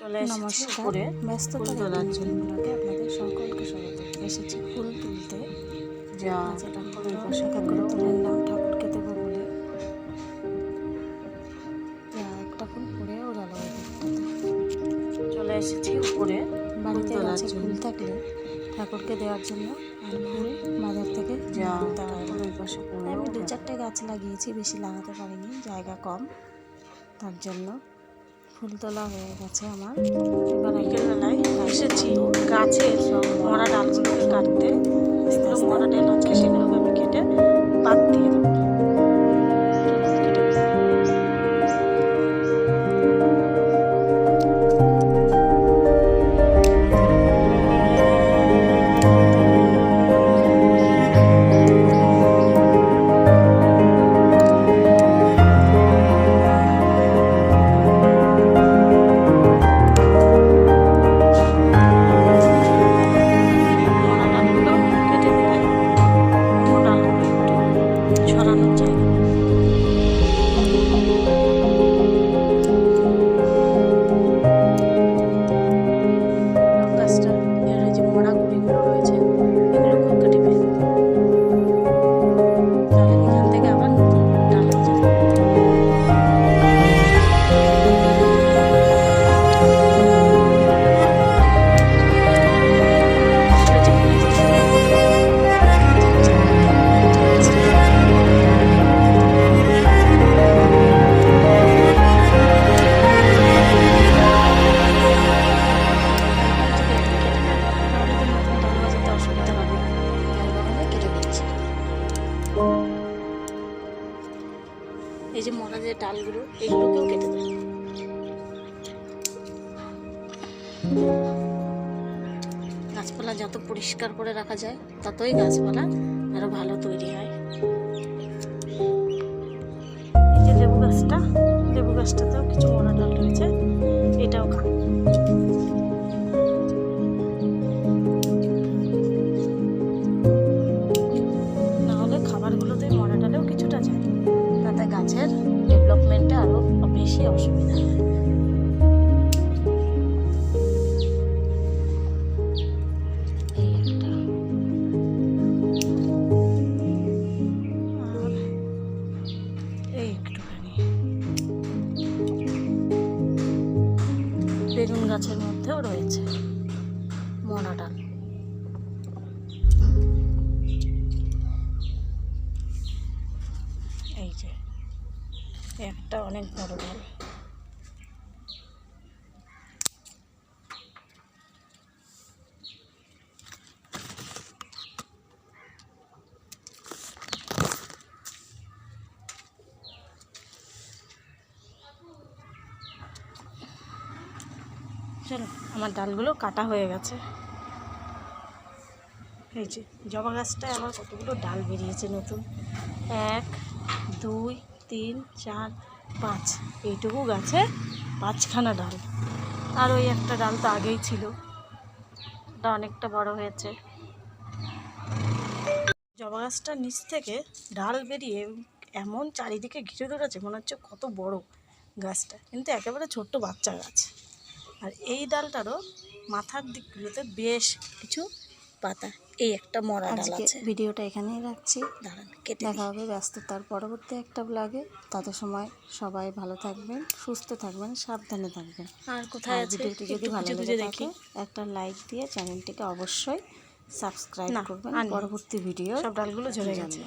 চলে এসেছি নমস্কার। উপরে ব্যস্ততার ফুল তোলার জন্য। আপনাদের সকলকে স্বাগত। এসেছি ফুল তুলতে। যা আজ এটা ফুলের ফুল পাশে ঠাকুর ঠাকুরকে দেবো বলে। যা একটা ফুল ওই দিকটাতে। চলে এসেছি উপরে বাড়িতে তোলার গাছে। ফুল থাকলে ঠাকুরকে দেওয়ার জন্য আর ফুল বাজার থেকে যা হয় পাশে আমি দু চারটে গাছ লাগিয়েছি বেশি লাগাতে পারিনি জায়গা কম। তার জন্য ফুল তোলা হয়ে গেছে আমার। এবার বিকেলবেলায় এসেছি। গাছের মরা ডালগুলোকে কাটতে। মরা ডাল আজকে সেগুলোকে এই যে মরা যে ডালগুলো, এগুলোকেও কেটে দেয়। গাছপালা যত পরিষ্কার করে রাখা যায়, ততই গাছপালা আরও ভালো তৈরি হয়। এই যে লেবু গাছটা, লেবু গাছটাতেও বেগুন গাছের মধ্যেও রয়েছে মরা এই যে একটা অনেক বড় ডাল। চলো, আমার ডালগুলো কাটা হয়ে গেছে। এই যে, জবা গাছটায় আবার কতগুলো ডাল বেরিয়েছে নতুন। এক, দুই, তিন, চার, পাঁচ। এইটুকু গাছে পাঁচখানা ডাল। আর ওই একটা ডাল তো আগেই ছিল। ওটা অনেকটা বড় হয়েছে। জবা গাছটার নিচ থেকে ডাল বেরিয়ে এমন চারিদিকে ঘিরে ধরেছে, মনে হচ্ছে কত বড় গাছটা। কিন্তু একেবারে ছোট্ট বাচ্চা গাছ। আর এই ডালটারও মাথার দিকগুলোতে বেশ কিছু পাতা। এই একটা মরা ডাল আছে। ভিডিওটা এখানেই রাখছি। দাঁড়ান কেটে দেখা হবে ব্যস্ততার পরবর্তী একটা ব্লগে তত সময় সবাই ভালো থাকবেন সুস্থ থাকবেন সাবধানে থাকবেন। আর কোথায় আছে ভিডিওটি যদি ভালো লেগে থাকে একটা লাইক দিয়ে চ্যানেলটিকে অবশ্যই সাবস্ক্রাইব করবেন। আর পরবর্তী ভিডিও সব ডালগুলো ঝরে গেছে।